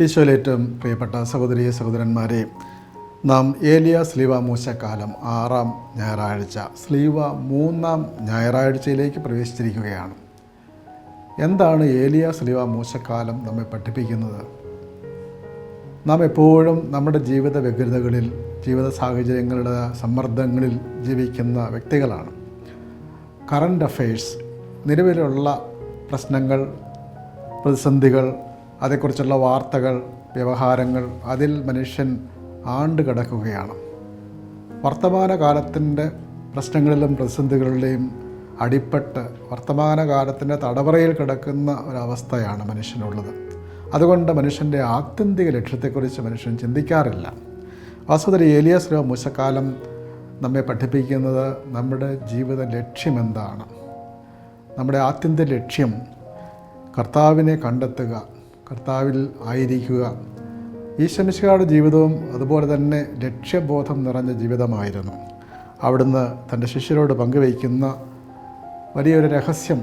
ഈശോയിലേറ്റവും പ്രിയപ്പെട്ട സഹോദരി സഹോദരന്മാരെ നാം ഏലിയ സ്ലീവ മൂശക്കാലം ആറാം ഞായറാഴ്ച സ്ലീവ മൂന്നാം ഞായറാഴ്ചയിലേക്ക് പ്രവേശിച്ചിരിക്കുകയാണ്. എന്താണ് ഏലിയ സ്ലീവ മൂശക്കാലം നമ്മെ പഠിപ്പിക്കുന്നത്? നാം എപ്പോഴും നമ്മുടെ ജീവിത വ്യഗ്രതകളിൽ ജീവിത സാഹചര്യങ്ങളുടെ സമ്മർദ്ദങ്ങളിൽ ജീവിക്കുന്ന വ്യക്തികളാണ്. കറണ്ട് അഫയേഴ്സ് നിലവിലുള്ള പ്രശ്നങ്ങൾ പ്രതിസന്ധികൾ അതേക്കുറിച്ചുള്ള വാർത്തകൾ വ്യവഹാരങ്ങൾ അതിൽ മനുഷ്യൻ ആണ്ട് കിടക്കുകയാണ് വർത്തമാനകാലത്തിന്റെ പ്രശ്നങ്ങളിലും പ്രതിസന്ധികളിലെയും അടിപ്പെട്ട് വർത്തമാനകാലത്തിന്റെ തടവറയിൽ കിടക്കുന്ന ഒരവസ്ഥയാണ് മനുഷ്യനുള്ളത്. അതുകൊണ്ട് മനുഷ്യന്റെ ആത്യന്തിക ലക്ഷ്യത്തെക്കുറിച്ച് മനുഷ്യൻ ചിന്തിക്കാറില്ല. വാസ്തുതരി ഏലിയാസ് മൂശക്കാലം നമ്മെ പഠിപ്പിക്കുന്നത് നമ്മുടെ ജീവിത ലക്ഷ്യമെന്താണ്? നമ്മുടെ ആത്യന്തിക ലക്ഷ്യം കർത്താവിനെ കണ്ടെത്തുക കർത്താവിൽ ആയിരിക്കുക. ഈശ്വമിശയുടെ ജീവിതവും അതുപോലെ തന്നെ ലക്ഷ്യബോധം നിറഞ്ഞ ജീവിതമായിരുന്നു. അവിടുന്ന് തന്റെ ശിഷ്യരോട് പങ്കുവയ്ക്കുന്ന വലിയൊരു രഹസ്യം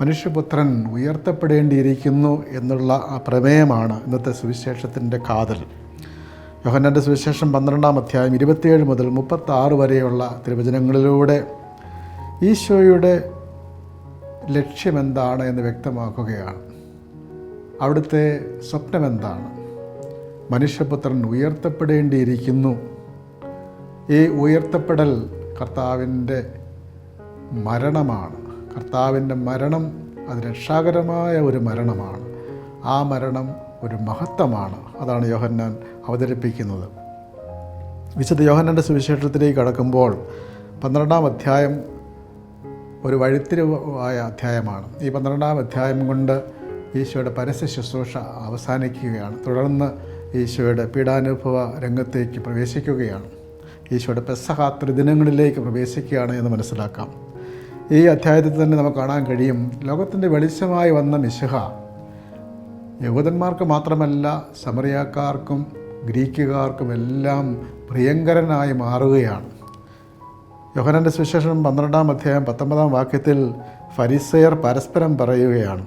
മനുഷ്യപുത്രൻ ഉയർത്തപ്പെടേണ്ടിയിരിക്കുന്നു എന്നുള്ള ആ പ്രമേയമാണ് ഇന്നത്തെ സുവിശേഷത്തിന്റെ കാതൽ. യോഹന്നന്റെ സുവിശേഷം പന്ത്രണ്ടാം അധ്യായം ഇരുപത്തിയേഴ് മുതൽ മുപ്പത്താറ് വരെയുള്ള തിരുവചനങ്ങളിലൂടെ ഈശോയുടെ ലക്ഷ്യമെന്താണ് എന്ന് വ്യക്തമാക്കുകയാണ്. അവിടുത്തെ സ്വപ്നമെന്താണ് മനുഷ്യപുത്രൻ ഉയർത്തപ്പെടേണ്ടിയിരിക്കുന്നു. ഈ ഉയർത്തപ്പെടൽ കർത്താവിന്റെ മരണമാണ്. കർത്താവിന്റെ മരണം അത് രക്ഷാകരമായ ഒരു മരണമാണ്. ആ മരണം ഒരു മഹത്വമാണ്. അതാണ് യോഹന്നാൻ അവതരിപ്പിക്കുന്നത്. വിശുദ്ധ യോഹന്നാന്റെ സുവിശേഷത്തിലേക്ക് കടക്കുമ്പോൾ പന്ത്രണ്ടാം അധ്യായം ഒരു വഴിത്തിരിവായ അധ്യായമാണ്. ഈ പന്ത്രണ്ടാം അധ്യായം കൊണ്ട് ഈശോയുടെ പരസ്യ ശുശ്രൂഷ അവസാനിക്കുകയാണ്. തുടർന്ന് ഈശോയുടെ പീഡാനുഭവ രംഗത്തേക്ക് പ്രവേശിക്കുകയാണ്. ഈശോയുടെ പെസഹാത്ര ദിനങ്ങളിലേക്ക് പ്രവേശിക്കുകയാണ് എന്ന് മനസ്സിലാക്കാം. ഈ അധ്യായത്തിൽ തന്നെ നമുക്ക് കാണാൻ കഴിയും ലോകത്തിന്റെ വെളിച്ചമായി വന്ന മിശിഹ യഹൂദന്മാർക്ക് മാത്രമല്ല സമറിയാക്കാർക്കും ഗ്രീക്കുകാർക്കും എല്ലാം പ്രിയങ്കരനായി മാറുകയാണ്. യോഹനന്റെ സുവിശേഷം പന്ത്രണ്ടാം അധ്യായം പത്തൊമ്പതാം വാക്യത്തിൽ ഫരിസയർ പരസ്പരം പറയുകയാണ്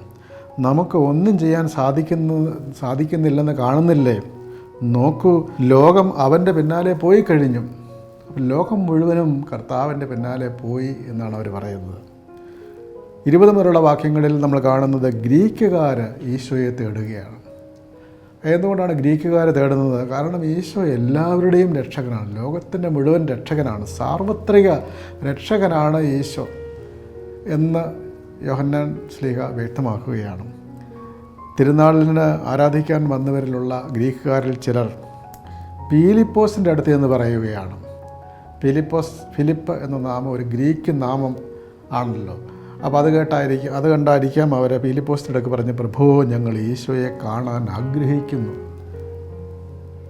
നമുക്ക് ഒന്നും ചെയ്യാൻ സാധിക്കുന്നു സാധിക്കുന്നില്ലെന്ന് കാണുന്നില്ലേ? നോക്കൂ ലോകം അവന്റെ പിന്നാലെ പോയി കഴിഞ്ഞു. ലോകം മുഴുവനും കർത്താവിന്റെ പിന്നാലെ പോയി എന്നാണ് അവർ പറയുന്നത്. ഇരുപത് മുതലുള്ള വാക്യങ്ങളിൽ നമ്മൾ കാണുന്നത് ഗ്രീക്കുകാർ ഈശോയെ തേടുകയാണ്. എന്തുകൊണ്ടാണ് ഗ്രീക്കുകാർ തേടുന്നത്? കാരണം ഈശോ എല്ലാവരുടെയും രക്ഷകനാണ്. ലോകത്തിന്റെ മുഴുവൻ രക്ഷകനാണ്. സാർവത്രിക രക്ഷകനാണ് ഈശോ എന്ന് യോഹന്നാൻ സ്ലീഹ വ്യക്തമാക്കുകയാണ്. തിരുനാളിന് ആരാധിക്കാൻ വന്നവരിലുള്ള ഗ്രീക്കുകാരിൽ ചിലർ പീലിപ്പോസിന്റെ അടുത്ത് എന്ന് പറയുകയാണ്. ഫിലിപ്പോസ് ഫിലിപ്പ് എന്ന നാമം ഒരു ഗ്രീക്ക് നാമം ആണല്ലോ. അപ്പോൾ അത് കേട്ടായിരിക്കും അത് കണ്ടായിരിക്കാം അവർ പീലിപ്പോസിന്റെ അടുക്ക് പറഞ്ഞ് പ്രഭു ഞങ്ങൾ ഈശോയെ കാണാൻ ആഗ്രഹിക്കുന്നു.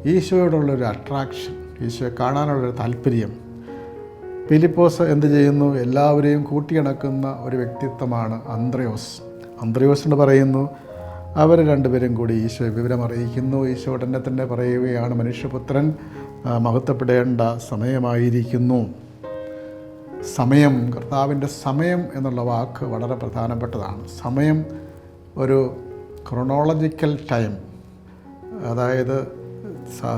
ഈശോയോടുള്ളൊരു അട്രാക്ഷൻ ഈശോയെ കാണാനുള്ളൊരു താല്പര്യം ഫിലിപ്പോസ് എന്ത് ചെയ്യുന്നു? എല്ലാവരെയും കൂട്ടിയിണക്കുന്ന ഒരു വ്യക്തിത്വമാണ് അന്ത്രയോസ്. അന്ത്രയോസിനോട് പറയുന്നു അവർ രണ്ടുപേരും കൂടി ഈശോ വിവരം അറിയിക്കുന്നു. ഈശോ ഉടനെ തന്നെ പറയുകയാണ് മനുഷ്യപുത്രൻ മഹത്വപ്പെടേണ്ട സമയമായിരിക്കുന്നു. സമയം കർത്താവിന്റെ സമയം എന്നുള്ള വാക്ക് വളരെ പ്രധാനപ്പെട്ടതാണ്. സമയം ഒരു ക്രൊണോളജിക്കൽ ടൈം അതായത്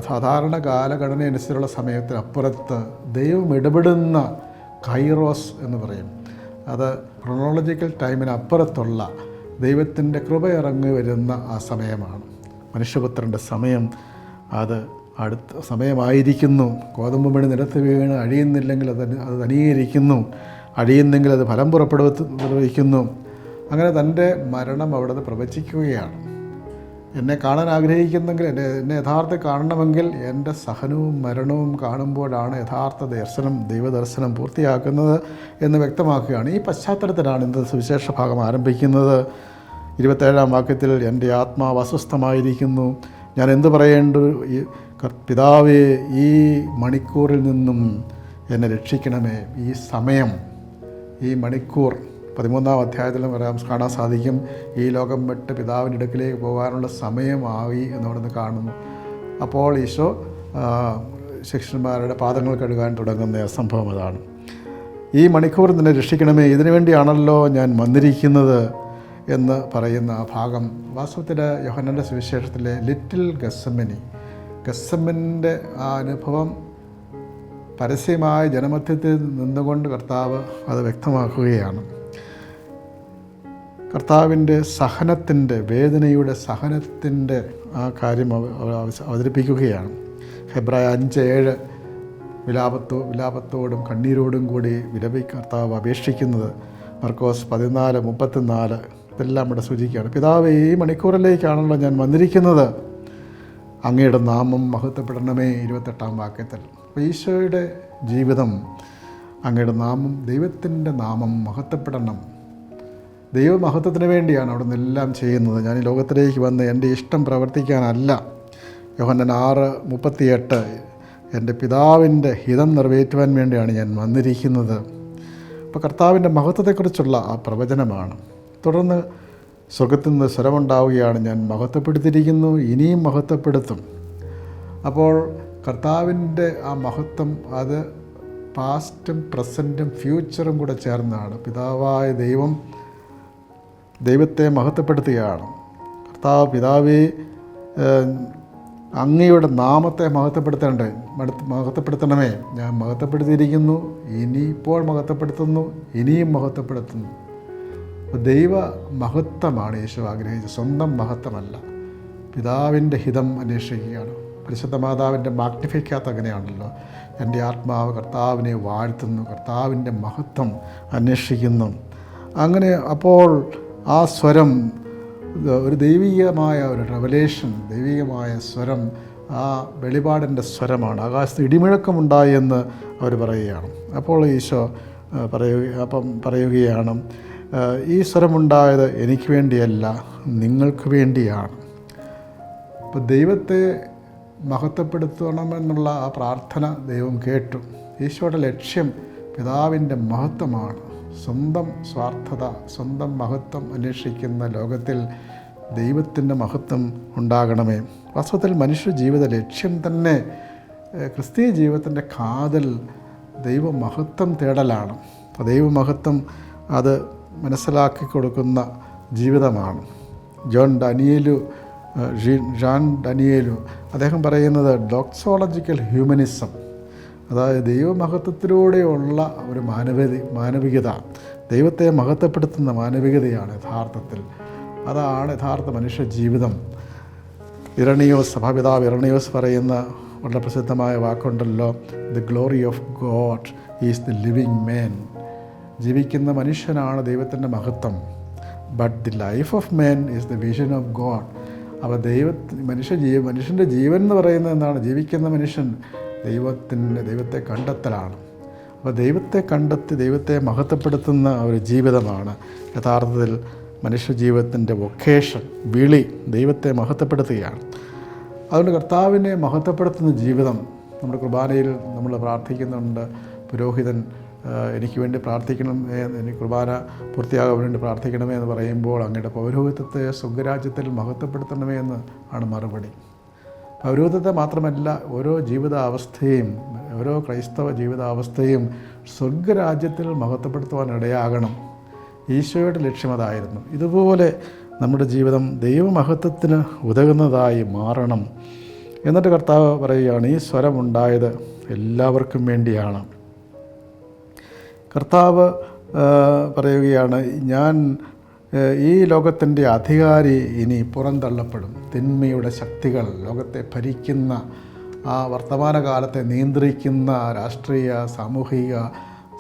സാധാരണ കാലഘടന അനുസരിച്ചുള്ള സമയത്തിനപ്പുറത്ത് ദൈവം ഇടപെടുന്ന കൈറോസ് എന്ന് പറയും. അത് ക്രൊണോളജിക്കൽ ടൈമിനപ്പുറത്തുള്ള ദൈവത്തിന്റെ കൃപ ഇറങ്ങി വരുന്ന ആ സമയമാണ്. മനുഷ്യപുത്രന്റെ സമയം അത് അടുത്ത സമയമായിരിക്കുന്നു. ഗോതമ്പ് മണി നിലത്ത് വീണ് അഴിയുന്നില്ലെങ്കിൽ അത് അത് തനിയിരിക്കുന്നു അഴിയുന്നെങ്കിൽ അത് ഫലം പുറപ്പെടുവിക്കുന്നു. അങ്ങനെ തന്റെ മരണം അവിടെ പ്രവചിക്കുകയാണ്. എന്നെ കാണാൻ ആഗ്രഹിക്കുന്നെങ്കിൽ എന്റെ എന്നെ യഥാർത്ഥ കാണണമെങ്കിൽ എന്റെ സഹനവും മരണവും കാണുമ്പോഴാണ് യഥാർത്ഥ ദർശനം ദൈവദർശനം പൂർത്തിയാക്കുന്നത് എന്ന് വ്യക്തമാക്കുകയാണ്. ഈ പശ്ചാത്തലത്തിലാണ് ഇന്നത്തെ സുവിശേഷ ഭാഗം ആരംഭിക്കുന്നത്. ഇരുപത്തേഴാം വാക്യത്തിൽ എന്റെ ആത്മാവ് അസ്വസ്ഥമായിരിക്കുന്നു. ഞാൻ എന്തു പറയേണ്ടു ഈ പിതാവേ ഈ മണിക്കൂറിൽ നിന്നും എന്നെ രക്ഷിക്കണമേ. ഈ സമയം ഈ മണിക്കൂർ പതിമൂന്നാം അധ്യായത്തിലും വരാം. കാണാൻ സാധിക്കും. ഈ ലോകം വിട്ട് പിതാവിന്റെ അടുക്കിലേക്ക് പോകാനുള്ള സമയമായി എന്നവിടുന്ന് കാണുന്നു. അപ്പോൾ ഈശോ ശിഷ്യന്മാരുടെ പാദങ്ങൾ കഴുകാൻ തുടങ്ങുന്ന സംഭവം അതാണ്. ഈ മണിക്കൂർ നിന്നെ രക്ഷിക്കണമേ. ഇതിനു വേണ്ടിയാണല്ലോ ഞാൻ വന്നിരിക്കുന്നത് എന്ന് പറയുന്ന ആ ഭാഗം. വാസ്തവത്തിൽ യോഹനന്റെ സുവിശേഷത്തിലെ ലിറ്റിൽ ഗസമ്മനി ഗസമ്മന്റെ ആ അനുഭവം പരസ്യമായ ജനമധ്യത്തിൽ നിന്നുകൊണ്ട് കർത്താവ് അത് വ്യക്തമാക്കുകയാണ്. കർത്താവിന്റെ സഹനത്തിന്റെ വേദനയുടെ സഹനത്തിന്റെ ആ കാര്യം അവ- അവ- അവതരിപ്പിക്കുകയാണ്. ഹെബ്രായ അഞ്ച് ഏഴ് വിലാപത്തോ വിലാപത്തോടും കണ്ണീരോടും കൂടി വിലപി കർത്താവ് അപേക്ഷിക്കുന്നത് മർക്കോസ് പതിനാല് മുപ്പത്തിനാല് ഇതെല്ലാം ഇവിടെ സൂചിക്കുകയാണ്. പിതാവ് ഈ മണിക്കൂറിലേക്കാണല്ലോ ഞാൻ വന്നിരിക്കുന്നത്. അങ്ങയുടെ നാമം മഹത്വപ്പെടണമേ ഇരുപത്തെട്ടാം വാക്യത്തിൽ. അപ്പോൾ ഈശോയുടെ ജീവിതം അങ്ങയുടെ നാമം ദൈവത്തിന്റെ നാമം മഹത്വപ്പെടണം. ദൈവമഹത്വത്തിന് വേണ്ടിയാണ് അവിടെ നിന്നെല്ലാം ചെയ്യുന്നത്. ഞാൻ ഈ ലോകത്തിലേക്ക് വന്ന് എന്റെ ഇഷ്ടം പ്രവർത്തിക്കാനല്ല. യോഹന്നൻ ആറ് മുപ്പത്തിയെട്ട് എന്റെ പിതാവിന്റെ ഹിതം നിറവേറ്റുവാൻ വേണ്ടിയാണ് ഞാൻ വന്നിരിക്കുന്നത്. അപ്പോൾ കർത്താവിന്റെ മഹത്വത്തെക്കുറിച്ചുള്ള ആ പ്രവചനമാണ്. തുടർന്ന് സ്വർഗത്തിൽ നിന്ന് സ്വരമുണ്ടാവുകയാണ്. ഞാൻ മഹത്വപ്പെടുത്തിയിരിക്കുന്നു ഇനിയും മഹത്വപ്പെടുത്തും. അപ്പോൾ കർത്താവിന്റെ ആ മഹത്വം അത് പാസ്റ്റും പ്രസന്റും ഫ്യൂച്ചറും കൂടെ ചേർന്നാണ്. പിതാവായ ദൈവം ദൈവത്തെ മഹത്വപ്പെടുത്തുകയാണ്. കർത്താവ് പിതാവേ അങ്ങയുടെ നാമത്തെ മഹത്വപ്പെടുത്തേണ്ടേ. മഹത്വപ്പെടുത്തണമേ. ഞാൻ മഹത്വപ്പെടുത്തിയിരിക്കുന്നു ഇനിയിപ്പോൾ മഹത്വപ്പെടുത്തുന്നു ഇനിയും മഹത്വപ്പെടുത്തുന്നു. ദൈവ മഹത്വമാണ് യേശു ആഗ്രഹിച്ചത്. സ്വന്തം മഹത്വമല്ല. പിതാവിന്റെ ഹിതം അന്വേഷിക്കുകയാണ്. പരിശുദ്ധ മാതാവിന്റെ മാഗ്നിഫിക്കാത്ത അങ്ങനെയാണല്ലോ. എന്റെ ആത്മാവ് കർത്താവിനെ വാഴ്ത്തുന്നു കർത്താവിന്റെ മഹത്വം അന്വേഷിക്കുന്നു. അങ്ങനെ അപ്പോൾ ആ സ്വരം ഒരു ദൈവികമായ ഒരു റെവലേഷൻ ദൈവികമായ സ്വരം ആ വെളിപാടിന്റെ സ്വരമാണ്. ആകാശത്ത് ഇടിമുഴക്കമുണ്ടായി എന്ന് അവർ പറയുകയാണ്. അപ്പോൾ ഈശോ പറയുക അപ്പം പറയുകയാണ് ഈ സ്വരമുണ്ടായത് എനിക്ക് വേണ്ടിയല്ല നിങ്ങൾക്ക് വേണ്ടിയാണ്. അപ്പോൾ ദൈവത്തെ മഹത്വപ്പെടുത്തണമെന്നുള്ള ആ പ്രാർത്ഥന ദൈവം കേട്ടു. ഈശോയുടെ ലക്ഷ്യം പിതാവിന്റെ മഹത്വമാണ്. സ്വന്തം സ്വാർത്ഥത സ്വന്തം മഹത്വം അന്വേഷിക്കുന്ന ലോകത്തിൽ ദൈവത്തിന്റെ മഹത്വം ഉണ്ടാകണമേ. വാസ്തവത്തിൽ മനുഷ്യ ജീവിത ലക്ഷ്യം തന്നെ ക്രിസ്തീയ ജീവിതത്തിന്റെ കാതൽ ദൈവമഹത്വം തേടലാണ്. ദൈവമഹത്വം അത് മനസ്സിലാക്കി കൊടുക്കുന്ന ജീവിതമാണ്. ജോൺ ഡാനിയേലു ജാൻ ഡാനിയേലു അദ്ദേഹം പറയുന്നത് ഡോക്സോളജിക്കൽ ഹ്യൂമനിസം. അതായത് ദൈവമഹത്വത്തിലൂടെയുള്ള ഒരു മാനവിക മാനവികത. ദൈവത്തെ മഹത്വപ്പെടുത്തുന്ന മാനവികതയാണ് യഥാർത്ഥത്തിൽ. അതാണ് യഥാർത്ഥ മനുഷ്യ ജീവിതം. ഇറണിയോസ് സഭാപിതാവ് ഇറണിയോസ് പറയുന്ന വളരെ പ്രസിദ്ധമായ വാക്കുണ്ടല്ലോ the glory of God is the living man ജീവിക്കുന്ന മനുഷ്യനാണ് ദൈവത്തിന്റെ മഹത്വം. But the life of man is the vision of God അപ്പോൾ ദൈവ മനുഷ്യ ജീവ മനുഷ്യന്റെ ജീവൻ എന്ന് പറയുന്നത് എന്താണ്? ജീവിക്കുന്ന മനുഷ്യൻ ദൈവത്തിന്റെ ദൈവത്തെ കണ്ടെത്തലാണ്. അപ്പോൾ ദൈവത്തെ കണ്ടെത്തി ദൈവത്തെ മഹത്വപ്പെടുത്തുന്ന ഒരു ജീവിതമാണ്. യഥാർത്ഥത്തിൽ മനുഷ്യ ജീവിതത്തിന്റെ വൊക്കേഷൻ വിളി ദൈവത്തെ മഹത്വപ്പെടുത്തുകയാണ്. അതുകൊണ്ട് കർത്താവിനെ മഹത്വപ്പെടുത്തുന്ന ജീവിതം നമ്മുടെ കുർബാനയിൽ നമ്മൾ പ്രാർത്ഥിക്കുന്നുണ്ട്. പുരോഹിതൻ എനിക്ക് വേണ്ടി പ്രാർത്ഥിക്കണം എനിക്ക് കുർബാന പൂർത്തിയാകാൻ വേണ്ടി പ്രാർത്ഥിക്കണമേ എന്ന് പറയുമ്പോൾ അങ്ങയുടെ പൗരോഹിത്യത്തെ സ്വർഗരാജ്യത്തിൽ മഹത്വപ്പെടുത്തണമേ എന്ന് ആണ് മറുപടി. പൗരോഹിത്യത്തെ മാത്രമല്ല ഓരോ ജീവിതാവസ്ഥയും ഓരോ ക്രൈസ്തവ ജീവിതാവസ്ഥയും സ്വർഗരാജ്യത്തിൽ മഹത്വപ്പെടുത്തുവാനിടയാകണം. ഈശോയുടെ ലക്ഷ്യം അതായിരുന്നു. ഇതുപോലെ നമ്മുടെ ജീവിതം ദൈവമഹത്വത്തിന് ഉതകുന്നതായി മാറണം. എന്നിട്ട് കർത്താവ് പറയുകയാണ് ഈ സ്വരമുണ്ടായത് എല്ലാവർക്കും വേണ്ടിയാണ്. കർത്താവ് പറയുകയാണ് ഞാൻ ഈ ലോകത്തിന്റെ അധികാരി ഇനി പുറന്തള്ളപ്പെടും. തിന്മയുടെ ശക്തികൾ ലോകത്തെ ഭരിക്കുന്ന ആ വർത്തമാനകാലത്തെ നിയന്ത്രിക്കുന്ന രാഷ്ട്രീയ സാമൂഹിക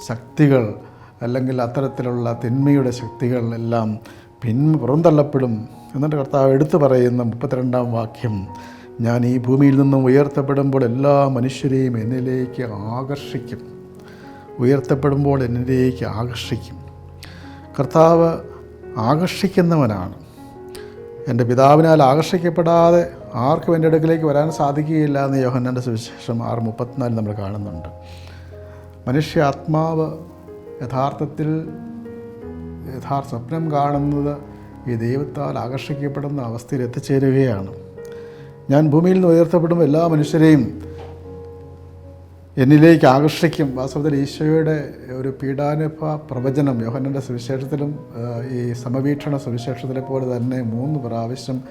ശക്തികൾ അല്ലെങ്കിൽ അത്തരത്തിലുള്ള തിന്മയുടെ ശക്തികൾ എല്ലാം പിൻ പുറന്തള്ളപ്പെടും എന്നിട്ട് കർത്താവ് എടുത്തു പറയുന്ന മുപ്പത്തിരണ്ടാം വാക്യം ഞാൻ ഈ ഭൂമിയിൽ നിന്നും ഉയർത്തപ്പെടുമ്പോൾ എല്ലാ മനുഷ്യരെയും എന്നിലേക്ക് ആകർഷിക്കും. ഉയർത്തപ്പെടുമ്പോൾ എന്നിലേക്ക് ആകർഷിക്കും. കർത്താവ് ആകർഷിക്കുന്നവനാണ്. എന്റെ പിതാവിനാൽ ആകർഷിക്കപ്പെടാതെ ആർക്കും എന്റെ അടുക്കിലേക്ക് വരാൻ സാധിക്കുകയില്ല എന്ന് യോഹന്നാന്റെ സുവിശേഷം ആറ് മുപ്പത്തിനാല് നമ്മൾ കാണുന്നുണ്ട്. മനുഷ്യ ആത്മാവ് യഥാർത്ഥത്തിൽ യഥാർത്ഥ സ്വപ്നം കാണുന്നത് ഈ ദൈവത്താൽ ആകർഷിക്കപ്പെടുന്ന അവസ്ഥയിൽ എത്തിച്ചേരുകയാണ്. ഞാൻ ഭൂമിയിൽ നിന്ന് ഉയർത്തപ്പെടുമ്പോൾ എല്ലാ മനുഷ്യരെയും എന്നിലേക്ക് ആകർഷിക്കും. വാസ്തവത്തിൽ ഈശോയുടെ ഒരു പീഡാനുഭവ പ്രവചനം യോഹന്നന്റെ സുവിശേഷത്തിലും ഈ സമവീക്ഷണ സുവിശേഷത്തിലെ പോലെ തന്നെ മൂന്ന് പ്രാവശ്യം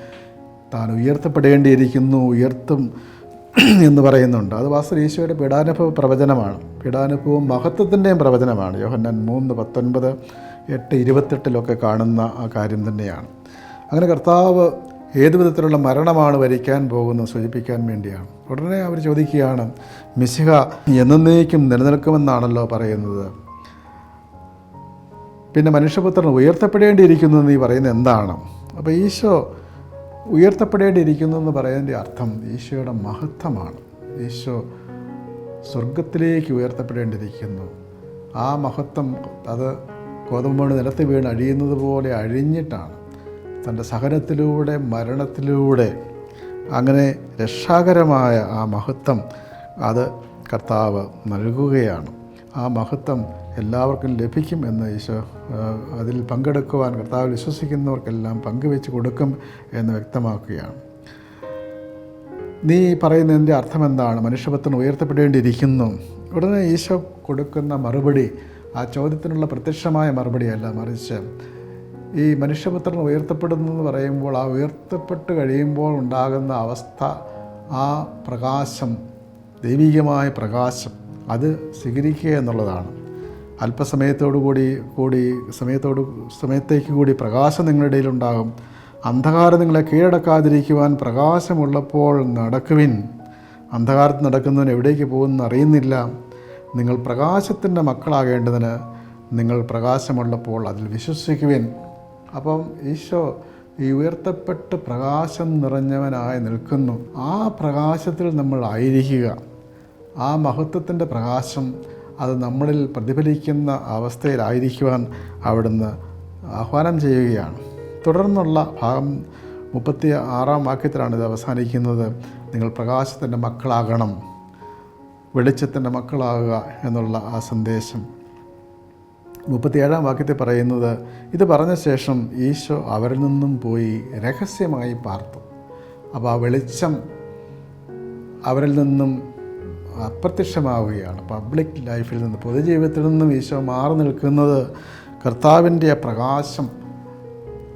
താൻ ഉയർത്തപ്പെടേണ്ടിയിരിക്കുന്നു ഉയർത്തും എന്ന് പറയുന്നുണ്ട്. അത് വാസ്തവ ഈശോയുടെ പീഡാനുഭവ പ്രവചനമാണ്. പീഡാനുഭവവും മഹത്വത്തിന്റെയും പ്രവചനമാണ്. യോഹന്നൻ മൂന്ന് പത്തൊൻപത് എട്ട് ഇരുപത്തെട്ടിലൊക്കെ കാണുന്ന ആ കാര്യം തന്നെയാണ്. അങ്ങനെ കർത്താവ് ഏത് വിധത്തിലുള്ള മരണമാണ് വരിക്കാൻ പോകുന്നത് സൂചിപ്പിക്കാൻ വേണ്ടിയാണ്. ഉടനെ അവർ ചോദിക്കുകയാണ് മിശിഹ എന്നേക്കും നിലനിൽക്കുമെന്നാണല്ലോ പറയുന്നത്. പിന്നെ മനുഷ്യപുത്രൻ ഉയർത്തപ്പെടേണ്ടിയിരിക്കുന്നു എന്ന് ഈ പറയുന്നത് എന്താണ്? അപ്പോൾ ഈശോ ഉയർത്തപ്പെടേണ്ടിയിരിക്കുന്നു എന്ന് പറയുന്നതിന്റെ അർത്ഥം ഈശോയുടെ മഹത്വമാണ്. ഈശോ സ്വർഗത്തിലേക്ക് ഉയർത്തപ്പെടേണ്ടിയിരിക്കുന്നു. ആ മഹത്വം അത് ഗോതമ്പ് നിലത്ത് വീണ് അഴിയുന്നത് പോലെ അഴിഞ്ഞിട്ടാണ്. തന്റെ സഹനത്തിലൂടെ മരണത്തിലൂടെ അങ്ങനെ രക്ഷാകരമായ ആ മഹത്വം അത് കർത്താവ് നൽകുകയാണ്. ആ മഹത്വം എല്ലാവർക്കും ലഭിക്കും എന്ന് ഈശോ അതിൽ പങ്കെടുക്കുവാൻ കർത്താവ് വിശ്വസിക്കുന്നവർക്കെല്ലാം പങ്കുവെച്ച് കൊടുക്കും എന്ന് വ്യക്തമാക്കുകയാണ്. നീ പറയുന്നതിന്റെ അർത്ഥം എന്താണ് മനുഷ്യപത്രം ഉയർത്തപ്പെടേണ്ടിയിരിക്കുന്നു. ഉടനെ ഈശോ കൊടുക്കുന്ന മറുപടി ആ ചോദ്യത്തിനുള്ള പ്രത്യക്ഷമായ മറുപടിയല്ല മറിച്ച് ഈ മനുഷ്യപുത്രൻ ഉയർത്തപ്പെടുന്നു എന്ന് പറയുമ്പോൾ ആ ഉയർത്തപ്പെട്ട് കഴിയുമ്പോൾ ഉണ്ടാകുന്ന അവസ്ഥ ആ പ്രകാശം ദൈവികമായ പ്രകാശം അത് സ്വീകരിക്കുക എന്നുള്ളതാണ്. അല്പസമയത്തോടു കൂടി കൂടി സമയത്തോട് സമയത്തേക്ക് കൂടി പ്രകാശം നിങ്ങളുടെ ഇടയിലുണ്ടാകും അന്ധകാരം നിങ്ങളെ കീഴടക്കാതിരിക്കുവാൻ പ്രകാശമുള്ളപ്പോൾ നടക്കുവിൻ. അന്ധകാരത്ത് നടക്കുന്നവൻ എവിടേക്ക് പോകുമെന്ന് അറിയുന്നില്ല. നിങ്ങൾ പ്രകാശത്തിന്റെ മക്കളാകേണ്ടതിന് നിങ്ങൾ പ്രകാശമുള്ളപ്പോൾ അതിൽ വിശ്വസിക്കുവിൻ. അപ്പം ഈശോ ഈ ഉയർത്തപ്പെട്ട് പ്രകാശം നിറഞ്ഞവനായി നിൽക്കുന്നു. ആ പ്രകാശത്തിൽ നമ്മൾ ആയിരിക്കുക. ആ മഹത്വത്തിന്റെ പ്രകാശം അത് നമ്മളിൽ പ്രതിഫലിക്കുന്ന അവസ്ഥയിലായിരിക്കുവാൻ അവിടുന്ന് ആഹ്വാനം ചെയ്യുകയാണ്. തുടർന്നുള്ള ഭാഗം മുപ്പത്തി ആറാം വാക്യത്തിലാണ് ഇത് അവസാനിക്കുന്നത്. നിങ്ങൾ പ്രകാശത്തിന്റെ മക്കളാകണം. വെളിച്ചത്തിന്റെ മക്കളാകുക എന്നുള്ള ആ സന്ദേശം. മുപ്പത്തിയേഴാം വാക്യത്തിൽ പറയുന്നത് ഇത് പറഞ്ഞ ശേഷം ഈശോ അവരിൽ നിന്നും പോയി രഹസ്യമായി പാർത്തു. അപ്പോൾ ആ വെളിച്ചം അവരിൽ നിന്നും അപ്രത്യക്ഷമാവുകയാണ്. പബ്ലിക് ലൈഫിൽ നിന്ന് പൊതുജീവിതത്തിൽ നിന്നും ഈശോ മാറി നിൽക്കുന്നത് കർത്താവിന്റെ പ്രകാശം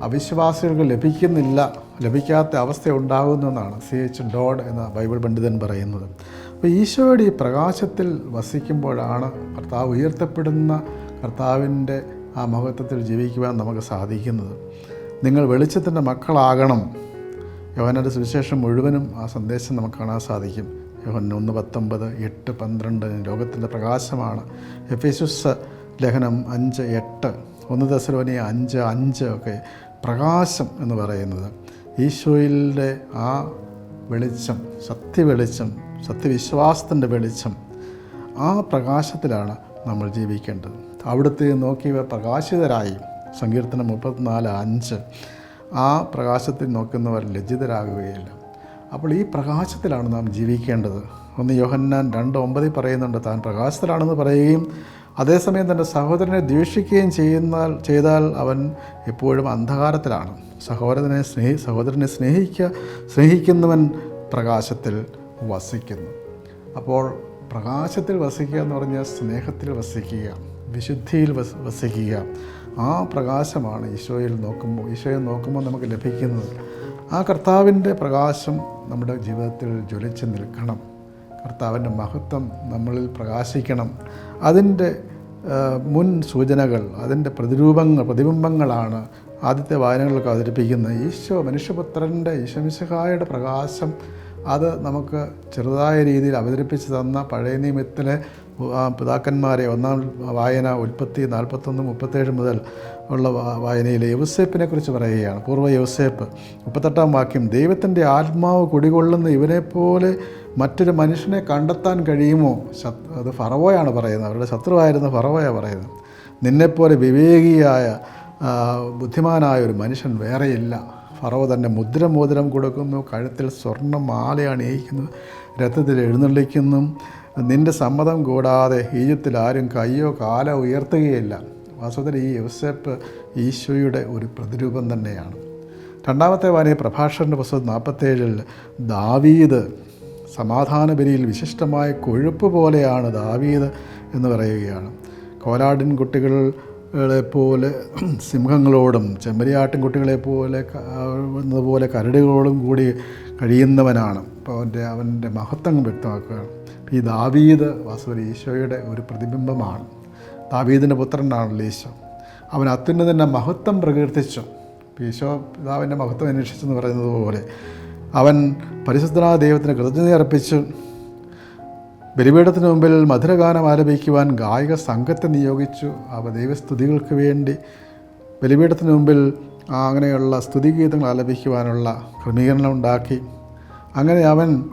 അവിശ്വാസികൾക്ക് ലഭിക്കുന്നില്ല ലഭിക്കാത്ത അവസ്ഥ ഉണ്ടാകുന്നു എന്നാണ് സി എച്ച് ഡോഡ് എന്ന ബൈബിൾ പണ്ഡിതൻ പറയുന്നത്. അപ്പോൾ ഈശോയുടെ ഈ പ്രകാശത്തിൽ വസിക്കുമ്പോഴാണ് കർത്താവ് ഉയർത്തപ്പെടുന്ന കർത്താവിന്റെ ആ മഹത്വത്തിൽ ജീവിക്കുവാൻ നമുക്ക് സാധിക്കുന്നത്. നിങ്ങൾ വെളിച്ചത്തിന്റെ മക്കളാകണം. യോഹനന്റെ സുവിശേഷം മുഴുവനും ആ സന്ദേശം നമുക്ക് കാണാൻ സാധിക്കും. യോഹൻ ഒന്ന് പത്തൊമ്പത് എട്ട് പന്ത്രണ്ട് ലോകത്തിന്റെ പ്രകാശമാണ്. എഫിസുസ് ലേഖനം അഞ്ച് എട്ട് ഒന്ന് ദശലോനി അഞ്ച് അഞ്ച് ഒക്കെ പ്രകാശം എന്ന് പറയുന്നത്. ഈശോയിലെ ആ വെളിച്ചം സത്യവെളിച്ചം സത്യവിശ്വാസത്തിന്റെ വെളിച്ചം ആ പ്രകാശത്തിലാണ് നമ്മൾ ജീവിക്കേണ്ടത്. അവിടുത്തെ നോക്കിയവർ പ്രകാശിതരായി. സങ്കീർത്തനം മുപ്പത്തിനാല് അഞ്ച്. ആ പ്രകാശത്തിൽ നോക്കുന്നവർ ലജ്ജിതരാകുകയില്ല. അപ്പോൾ ഈ പ്രകാശത്തിലാണ് നാം ജീവിക്കേണ്ടത്. ഒന്ന് യോഹന്നാൻ രണ്ട് ഒമ്പതിൽ പറയുന്നുണ്ട് താൻ പ്രകാശത്തിലാണെന്ന് പറയുകയും അതേസമയം തന്റെ സഹോദരനെ ദ്വേഷിക്കുകയും ചെയ്യുന്നാൽ ചെയ്താൽ അവൻ എപ്പോഴും അന്ധകാരത്തിലാണ്. സഹോദരനെ സ്നേഹി സഹോദരനെ സ്നേഹിക്കുക സ്നേഹിക്കുന്നവൻ പ്രകാശത്തിൽ വസിക്കുന്നു. അപ്പോൾ പ്രകാശത്തിൽ വസിക്കുക എന്ന് പറഞ്ഞാൽ സ്നേഹത്തിൽ വസിക്കുക. വിശുദ്ധിയിൽ വസ് വസിക്കുക. ആ പ്രകാശമാണ് ഈശോയിൽ നോക്കുമ്പോൾ ഈശോയെ നോക്കുമ്പോൾ നമുക്ക് ലഭിക്കുന്നത്. ആ കർത്താവിന്റെ പ്രകാശം നമ്മുടെ ജീവിതത്തിൽ ജ്വലിച്ച് നിൽക്കണം. കർത്താവിന്റെ മഹത്വം നമ്മളിൽ പ്രകാശിക്കണം. അതിന്റെ മുൻ സൂചനകൾ അതിന്റെ പ്രതിരൂപങ്ങൾ പ്രതിബിംബങ്ങളാണ് ആദ്യത്തെ വായനകളൊക്കെ അവതരിപ്പിക്കുന്നത്. ഈശോ മനുഷ്യപുത്രന്റെ ഈശോമിശിഹായുടെ പ്രകാശം അത് നമുക്ക് ചെറുതായ രീതിയിൽ അവതരിപ്പിച്ച് തന്ന പഴയ നിയമത്തിലെ പിതാക്കന്മാരെ ഒന്നാം വായന ഉൽപ്പത്തി നാൽപ്പത്തൊന്ന് മുപ്പത്തേഴ് മുതൽ ഉള്ള വായനയിലെ വായനയിൽ യൗസേപ്പിനെ കുറിച്ച് പറയുകയാണ്. പൂർവ യുവസേപ്പ് മുപ്പത്തെട്ടാം വാക്യം ദൈവത്തിന്റെ ആത്മാവ് കുടികൊള്ളുന്ന ഇവനെപ്പോലെ മറ്റൊരു മനുഷ്യനെ കണ്ടെത്താൻ കഴിയുമോ? ശത് അത് ഫറവോയാണ് പറയുന്നത്. അവരുടെ ശത്രുവായിരുന്ന ഫറവോയാണ് പറയുന്നത്. നിന്നെപ്പോലെ വിവേകിയായ ബുദ്ധിമാനായ ഒരു മനുഷ്യൻ വേറെയില്ല. ഫറവ തന്നെ മുദ്രമോതിരം കൊടുക്കുന്നു കഴുത്തിൽ സ്വർണമാലയാണ് മാല അണിയിക്കുന്നു രഥത്തിൽ എഴുന്നള്ളിക്കുന്നു. നിന്റെ സമ്മതം കൂടാതെ ഈജിപ്തിൽ ആരും കയ്യോ കാലോ ഉയർത്തുകയില്ല. വാസ്തവത്തിൽ ഈ യോസെപ്പ് ഈശോയുടെ ഒരു പ്രതിരൂപം തന്നെയാണ്. രണ്ടാമത്തെ വായന പ്രഭാഷകന്റെ പുസ്തകം നാൽപ്പത്തേഴിൽ ദാവീദ് സമാധാന ബലിയിൽ വിശിഷ്ടമായ കൊഴുപ്പ് പോലെയാണ് ദാവീദ് എന്ന് പറയുകയാണ്. കോലാടിൻ കുട്ടികളെ പോലെ സിംഹങ്ങളോടും ചെമ്പരിയാട്ടും കുട്ടികളെ പോലെ ക- എന്നതുപോലെ കരടുകളോടും കൂടി കഴിയുന്നവനാണ്. അപ്പോൾ അവന്റെ അവന്റെ മഹത്വം വ്യക്തമാക്കുകയാണ്. ഈ ദാവീദ് വാസ്തവ ഈശോയുടെ ഒരു പ്രതിബിംബമാണ്. ദാവീദിന്റെ പുത്രനാണല്ലോ ഈശോ. അവൻ അത്യുന്നതന്റെ മഹത്വം പ്രകീർത്തിച്ചു. ഈശോ പിതാവിന്റെ മഹത്വം അന്വേഷിച്ചെന്ന് പറയുന്നത് പോലെ അവൻ പരിശുദ്ധനായ ദൈവത്തിന് കൃതജ്ഞത അർപ്പിച്ചു ബലിപീഠത്തിന് മുമ്പിൽ മധുരഗാനം ആലപിക്കുവാൻ ഗായക സംഘത്തെ നിയോഗിച്ചു. അവ ദൈവസ്തുതികൾക്ക് വേണ്ടി ബലിപീഠത്തിന് മുമ്പിൽ അങ്ങനെയുള്ള സ്തുതിഗീതങ്ങൾ ആലപിക്കുവാനുള്ള ക്രമീകരണം ഉണ്ടാക്കി. അങ്ങനെ അവൻ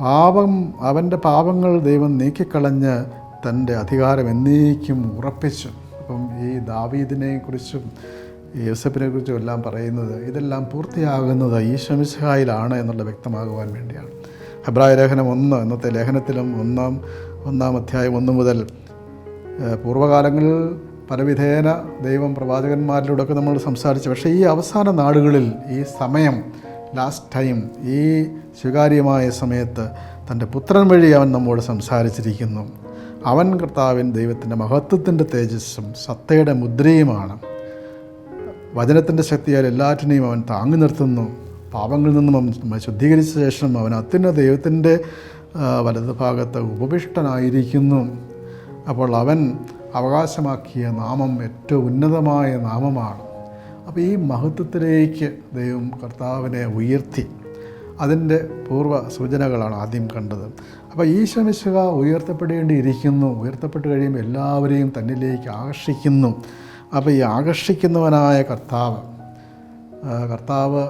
പാപം അവന്റെ പാപങ്ങൾ ദൈവം നീക്കിക്കളഞ്ഞ് തന്റെ അധികാരം എന്നേക്കും ഉറപ്പിച്ചു. അപ്പം ഈ ദാവീദിനെ കുറിച്ചും യൂസഫിനെ കുറിച്ചും എല്ലാം പറയുന്നത് ഇതെല്ലാം പൂർത്തിയാകുന്നത് ഈ ശമിശായിലാണ് എന്നുള്ള വ്യക്തമാകുവാൻ വേണ്ടിയാണ്. ഹെബ്രായ ലേഖനം ഒന്ന് ഇന്നത്തെ ലേഖനത്തിലും ഒന്നാം ഒന്നാം അധ്യായം ഒന്ന് മുതൽ പൂർവകാലങ്ങളിൽ പലവിധേന ദൈവം പ്രവാചകന്മാരിലൂടെയൊക്കെ നമ്മൾ സംസാരിച്ചു. പക്ഷേ ഈ അവസാന നാടുകളിൽ ഈ സമയം ലാസ്റ്റ് ടൈം ഈ സ്വീകാര്യമായ സമയത്ത് തന്റെ പുത്രൻ വഴി അവൻ നമ്മോട് സംസാരിച്ചിരിക്കുന്നു. അവൻ കർത്താവിൻ ദൈവത്തിന്റെ മഹത്വത്തിന്റെ തേജസ്സും സത്തയുടെ മുദ്രയുമാണ്. വചനത്തിന്റെ ശക്തിയാൽ എല്ലാറ്റിനെയും അവൻ താങ്ങി നിർത്തുന്നു. പാപങ്ങളിൽ നിന്നും ശുദ്ധീകരിച്ച ശേഷം അവൻ അത്യുന്ന ദൈവത്തിന്റെ വലത് ഭാഗത്ത് ഉപവിഷ്ടനായിരിക്കുന്നു അപ്പോൾ അവൻ അവകാശമാക്കിയ നാമം ഏറ്റവും ഉന്നതമായ നാമമാണ്. അപ്പോൾ ഈ മഹത്വത്തിലേക്ക് ദൈവം കർത്താവിനെ ഉയർത്തി. അതിന്റെ പൂർവ സൂചനകളാണ് ആദ്യം കണ്ടത്. അപ്പോൾ ഈ ശമിശുക ഉയർത്തപ്പെടേണ്ടിയിരിക്കുന്നു. ഉയർത്തപ്പെട്ട് കഴിയുമ്പോൾ എല്ലാവരെയും തന്നിലേക്ക് ആകർഷിക്കുന്നു. അപ്പോൾ ഈ ആകർഷിക്കുന്നവനായ കർത്താവ് കർത്താവ്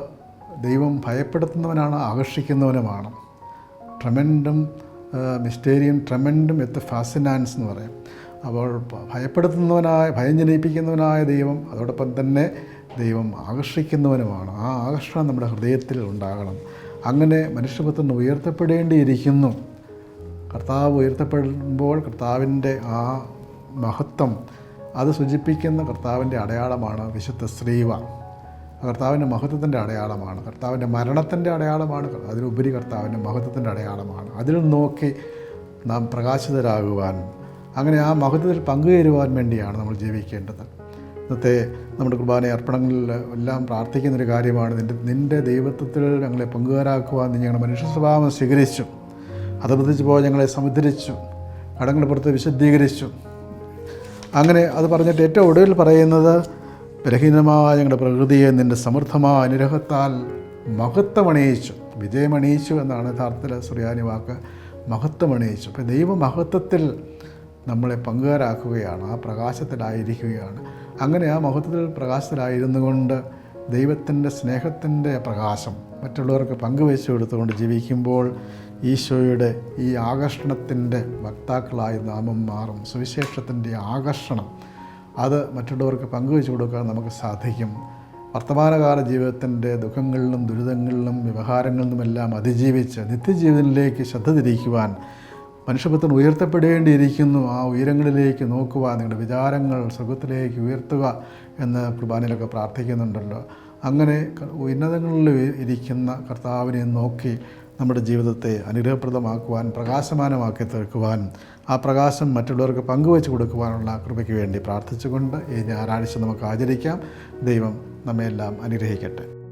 ദൈവം ഭയപ്പെടുത്തുന്നവനാണ് ആകർഷിക്കുന്നവനുമാണ്. ട്രമെൻഡും മിസ്റ്റേരിയും ട്രമെൻഡും എത്ത് ഫാസിനാൻസ് എന്ന് പറയും. അപ്പോൾ ഭയപ്പെടുത്തുന്നവനായ ഭയം ജനിപ്പിക്കുന്നവനായ ദൈവം അതോടൊപ്പം തന്നെ ദൈവം ആകർഷിക്കുന്നവനുമാണ്. ആ ആകർഷണം നമ്മുടെ ഹൃദയത്തിൽ ഉണ്ടാകണം. അങ്ങനെ മനുഷ്യപുത്രൻ ഉയർത്തപ്പെടേണ്ടിയിരിക്കുന്നു. കർത്താവ് ഉയർത്തപ്പെടുമ്പോൾ കർത്താവിന്റെ ആ മഹത്വം അത് സൂചിപ്പിക്കുന്ന കർത്താവിന്റെ അടയാളമാണ് വിശുദ്ധ ശ്രീവ. കർത്താവിന്റെ മഹത്വത്തിന്റെ അടയാളമാണ്. കർത്താവിന്റെ മരണത്തിന്റെ അടയാളമാണ്. അതിലുപരി കർത്താവിന്റെ മഹത്വത്തിന്റെ അടയാളമാണ്. അതിൽ നോക്കി നാം പ്രകാശിതരാകുവാൻ അങ്ങനെ ആ മഹത്വത്തിൽ പങ്കുചേരുവാൻ വേണ്ടിയാണ് നമ്മൾ ജീവിക്കേണ്ടത്. ഇന്നത്തെ നമ്മുടെ കുർബാന അർപ്പണങ്ങളിൽ എല്ലാം പ്രാർത്ഥിക്കുന്നൊരു കാര്യമാണ്. നിന്റെ നിന്റെ ദൈവത്വത്തിൽ ഞങ്ങളെ പങ്കുകാരാക്കുവാൻ നീ ഞങ്ങളുടെ മനുഷ്യ സ്വഭാവം സ്വീകരിച്ചു അതപതിച്ച് പോയി ഞങ്ങളെ സമുദ്രിച്ചു. കടങ്ങൾ പുറത്ത് വിശദീകരിച്ചു അങ്ങനെ അത് പറഞ്ഞിട്ട് ഏറ്റവും ഒടുവിൽ പറയുന്നത് ബലഹീനമായ ഞങ്ങളുടെ പ്രകൃതിയെ നിന്റെ സമൃദ്ധമായ അനുഗ്രഹത്താൽ മഹത്വമണിയിച്ചു. വിജയമണിയിച്ചു എന്നാണ് യഥാർത്ഥത്തിൽ സുറിയാനി വാക്ക്. മഹത്വമണിയിച്ചു. അപ്പോൾ ദൈവമഹത്വത്തിൽ നമ്മളെ പങ്കുകാരാക്കുകയാണ് ആ പ്രകാശത്തിലായിരിക്കുകയാണ്. അങ്ങനെ ആ മഹത്വത്തിൽ പ്രകാശത്തിലായിരുന്നു കൊണ്ട് ദൈവത്തിന്റെ സ്നേഹത്തിന്റെ പ്രകാശം മറ്റുള്ളവർക്ക് പങ്കുവെച്ചു കൊടുത്തുകൊണ്ട് ജീവിക്കുമ്പോൾ ഈശോയുടെ ഈ ആകർഷണത്തിന്റെ വക്താക്കളായി നാമം മാറും. സുവിശേഷത്തിന്റെ ആകർഷണം അത് മറ്റുള്ളവർക്ക് പങ്കുവെച്ചു കൊടുക്കാൻ നമുക്ക് സാധിക്കും. വർത്തമാനകാല ജീവിതത്തിന്റെ ദുഃഖങ്ങളിലും ദുരിതങ്ങളിലും വ്യവഹാരങ്ങളിൽ നിന്നുമെല്ലാം അതിജീവിച്ച് നിത്യജീവിതത്തിലേക്ക് ശ്രദ്ധ തിരിക്കുവാൻ മനുഷ്യപുത്രൻ ഉയർത്തപ്പെടേണ്ടിയിരിക്കുന്നു. ആ ഉയരങ്ങളിലേക്ക് നോക്കുക നിങ്ങളുടെ വിചാരങ്ങൾ സുഖത്തിലേക്ക് ഉയർത്തുക എന്ന് കുർബാനയിലൊക്കെ പ്രാർത്ഥിക്കുന്നുണ്ടല്ലോ. അങ്ങനെ ഉന്നതങ്ങളിൽ ഇരിക്കുന്ന കർത്താവിനെ നോക്കി നമ്മുടെ ജീവിതത്തെ അനുഗ്രഹപ്രദമാക്കുവാൻ പ്രകാശമാനമാക്കി തീർക്കുവാൻ ആ പ്രകാശം മറ്റുള്ളവർക്ക് പങ്കുവച്ച് കൊടുക്കുവാനുള്ള കൃപയ്ക്ക് വേണ്ടി പ്രാർത്ഥിച്ചുകൊണ്ട് ഈ ഞായറാഴ്ച നമുക്ക് ആചരിക്കാം. ദൈവം നമ്മയെല്ലാം അനുഗ്രഹിക്കട്ടെ.